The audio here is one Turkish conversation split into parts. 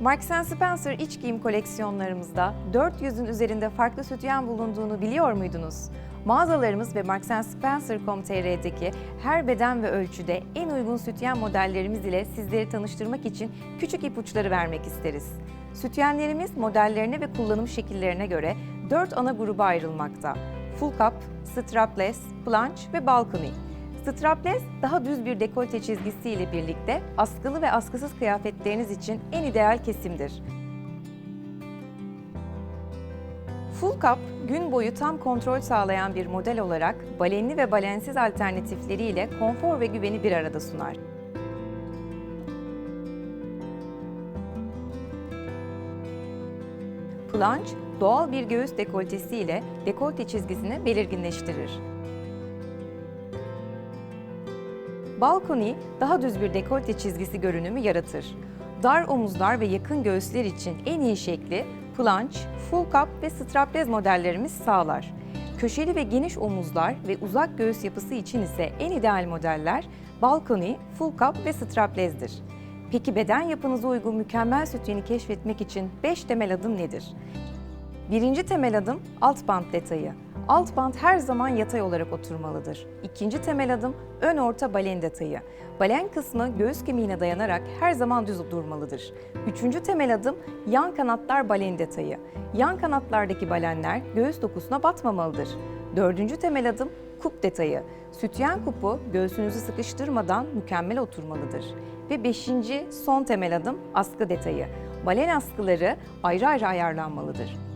Marks Spencer iç giyim koleksiyonlarımızda 400'ün üzerinde farklı sütyen bulunduğunu biliyor muydunuz? Mağazalarımız ve Marks Spencer.com.tr'deki her beden ve ölçüde en uygun sütyen modellerimiz ile sizleri tanıştırmak için küçük ipuçları vermek isteriz. Sütyenlerimiz modellerine ve kullanım şekillerine göre 4 ana gruba ayrılmakta. Full cup, strapless, planche ve balcony. Strapless daha düz bir dekolte çizgisiyle birlikte askılı ve askısız kıyafetleriniz için en ideal kesimdir. Full cup, gün boyu tam kontrol sağlayan bir model olarak balenli ve balensiz alternatifleriyle konfor ve güveni bir arada sunar. Planche, doğal bir göğüs dekoltesi ile dekolte çizgisini belirginleştirir. Balkoni daha düz bir dekolte çizgisi görünümü yaratır. Dar omuzlar ve yakın göğüsler için en iyi şekli planche, full cup ve strapless modellerimiz sağlar. Köşeli ve geniş omuzlar ve uzak göğüs yapısı için ise en ideal modeller balkoni, full cup ve strapless'dir. Peki beden yapınıza uygun mükemmel sütyeni keşfetmek için 5 temel adım nedir? Birinci temel adım alt band detayı. Alt band her zaman yatay olarak oturmalıdır. İkinci temel adım ön orta balen detayı. Balen kısmı göğüs kemiğine dayanarak her zaman düz durmalıdır. Üçüncü temel adım yan kanatlar balen detayı. Yan kanatlardaki balenler göğüs dokusuna batmamalıdır. Dördüncü temel adım kup detayı. Sütyen kupu göğsünüzü sıkıştırmadan mükemmel oturmalıdır. Ve beşinci son temel adım askı detayı. Balen askıları ayrı ayrı ayarlanmalıdır.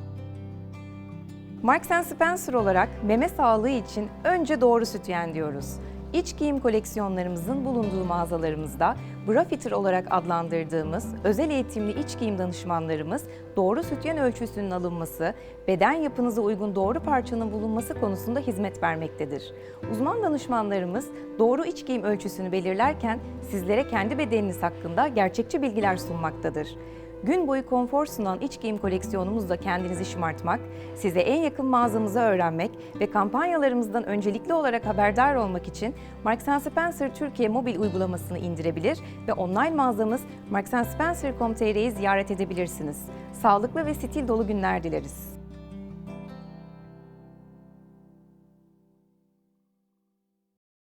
Marks Spencer olarak meme sağlığı için önce doğru sütyen diyoruz. İç giyim koleksiyonlarımızın bulunduğu mağazalarımızda bra fitter olarak adlandırdığımız özel eğitimli iç giyim danışmanlarımız doğru sütyen ölçüsünün alınması, beden yapınıza uygun doğru parçanın bulunması konusunda hizmet vermektedir. Uzman danışmanlarımız doğru iç giyim ölçüsünü belirlerken sizlere kendi bedeniniz hakkında gerçekçi bilgiler sunmaktadır. Gün boyu konfor sunan iç giyim koleksiyonumuzla kendinizi şımartmak, size en yakın mağazamızı öğrenmek ve kampanyalarımızdan öncelikli olarak haberdar olmak için Marks Spencer Türkiye mobil uygulamasını indirebilir ve online mağazamız marksandspencer.com.tr'yi ziyaret edebilirsiniz. Sağlıklı ve stil dolu günler dileriz.